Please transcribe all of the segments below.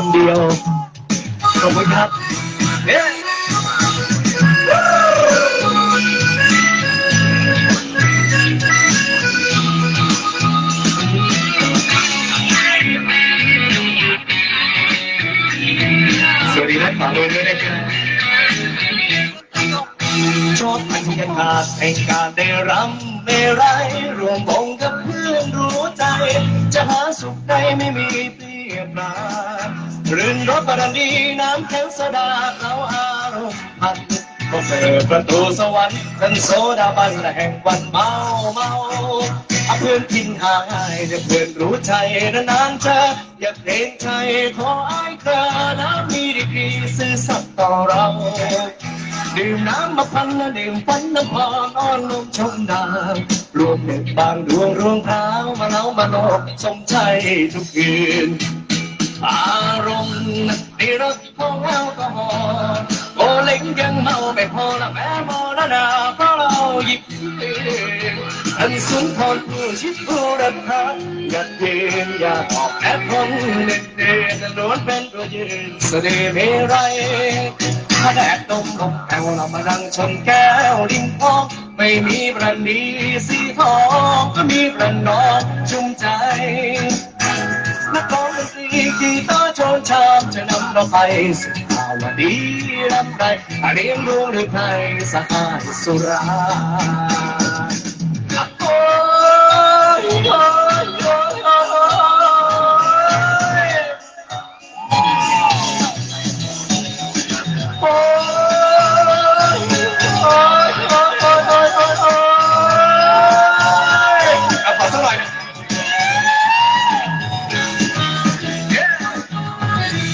คนเดียว ขอบคุณครับเย้สวัสดีนักข่าวด้วยนะครับชอบบรรยากาศแห่งการได้รำไม่ไรรวมวงกับเพื่อนรู้ใจ จะหาสุขใดไม่มีเปรีย บรานรื่นรสบารดีน้ำแข็งสดาเราอารมณ์พันก็เปิดประตูสวรรค์เป็นโซดาบันแห่งวันเมาเมาเอาเพื่อนกินหายจะเพื่อนรู้ใจนานๆเจออยากเห็นใจขออายเธอน้ำมีดีกรีซื่อสัตย์ต่อเราดื่มน้ำมาพันและดื่มฟันน้ำพรอ้อนนมชมดาวรวมหนึ่งบางดวงรวงเท้ามาเล้ามาโลกสมใจทุกคืน อารมณ์ในรถของแอลกอฮอล์โอเล็งยังเมาไม่พอละแม่มอละนาเพราะเราหยิบยืนอันสุนทรผู้ชิดผู้รักษาอยากยืนอยากออกแอบคนเด่นเด่นล้วนเป็นตัวยืนเสน่ห์ไม่ไรถ้าแดดดมลมแอวเรามานั่งชนแก้วลิ้นทองไม่มีประนีสีทองก็มีประนองชุ่มใจ กีตาร์ชนชามจะนำเราไปสุขาวดีรำไรเรียนรู้หรือใครสหายสุรา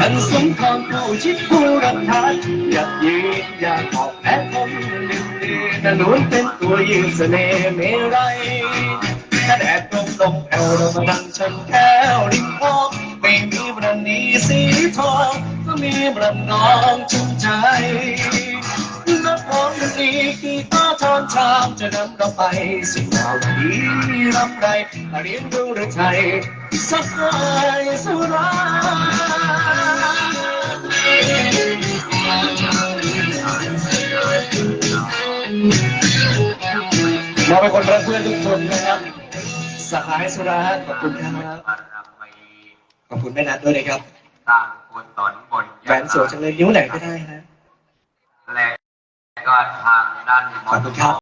อันสมครผู้ชิดผู้รักทานอยากยืนอยากออกแพ้คนหนึ่งเดือนแต่ล้วนเป็นตัวยืนเสน่ห์ไม่ไรถ้าแดดลมลมแอวเรามานั่งชนแก้วริมคลองไม่มีประนีสีทองก็มีประนองชุ่มใจนักร้องดนตรีกีตาร์ชอนชามจะนำเราไปสู่ดาวดีรำไรเรียนรู้เรื่องไทยสักไยสุราเเป็นคนรักเพื่อนทุกคนนะครับสหายสุราขอบคุณครับบารมีขอบคุณแม่นัทด้วยนะครับสร้างกุศลบนแหวนสวยจังเลยนิ้วไหนก็ได้นะและก็ทางด้านมขอบนคุณต์ครับ